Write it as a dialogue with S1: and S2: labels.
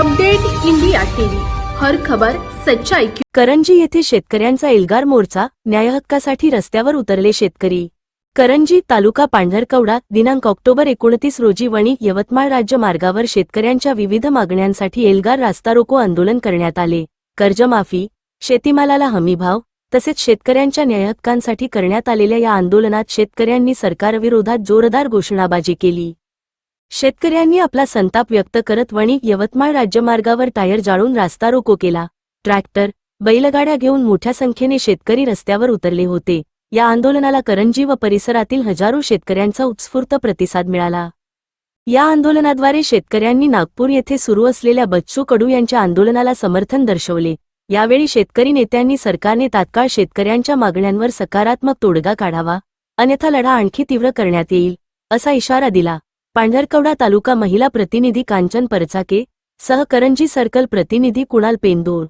S1: Update India TV. हर खबर सच्चाई की
S2: करंजी येथे शेतकऱ्यांचा एल्गार मोर्चा न्यायहक्कासाठी रस्त्यावर उतरले शेतकरी. करंजी तालुका पांढरकवडा दिनांक ऑक्टोबर एकोणतीस रोजी वणी यवतमाळ राज्य मार्गावर शेतकऱ्यांच्या विविध मागण्यांसाठी एल्गार रास्ता रोको आंदोलन करण्यात आले. कर्जमाफी शेतीमालाला हमीभाव तसेच शेतकऱ्यांच्या न्यायहक्कांसाठी करण्यात आलेल्या या आंदोलनात शेतकऱ्यांनी सरकारविरोधात जोरदार घोषणाबाजी केली. शेतकऱ्यांनी आपला संताप व्यक्त करत वणिक यवतमाळ राज्यमार्गावर टायर जाळून रास्ता रोको केला. ट्रॅक्टर बैलगाड्या घेऊन मोठ्या संख्येने शेतकरी रस्त्यावर उतरले होते. या आंदोलनाला करंजी व परिसरातील हजारो शेतकऱ्यांचा उत्स्फूर्त प्रतिसाद मिळाला. या आंदोलनाद्वारे शेतकऱ्यांनी नागपूर येथे सुरू असलेल्या बच्चू कडू यांच्या आंदोलनाला समर्थन दर्शवले. यावेळी शेतकरी नेत्यांनी सरकारने तात्काळ शेतकऱ्यांच्या मागण्यांवर सकारात्मक तोडगा काढावा अन्यथा लढा आणखी तीव्र करण्यात येईल असा इशारा दिला. पांढरकवडा तालुका महिला प्रतिनिधी कांचन परचाके सह करंजी सर्कल प्रतिनिधी कुणाल पेंदोर.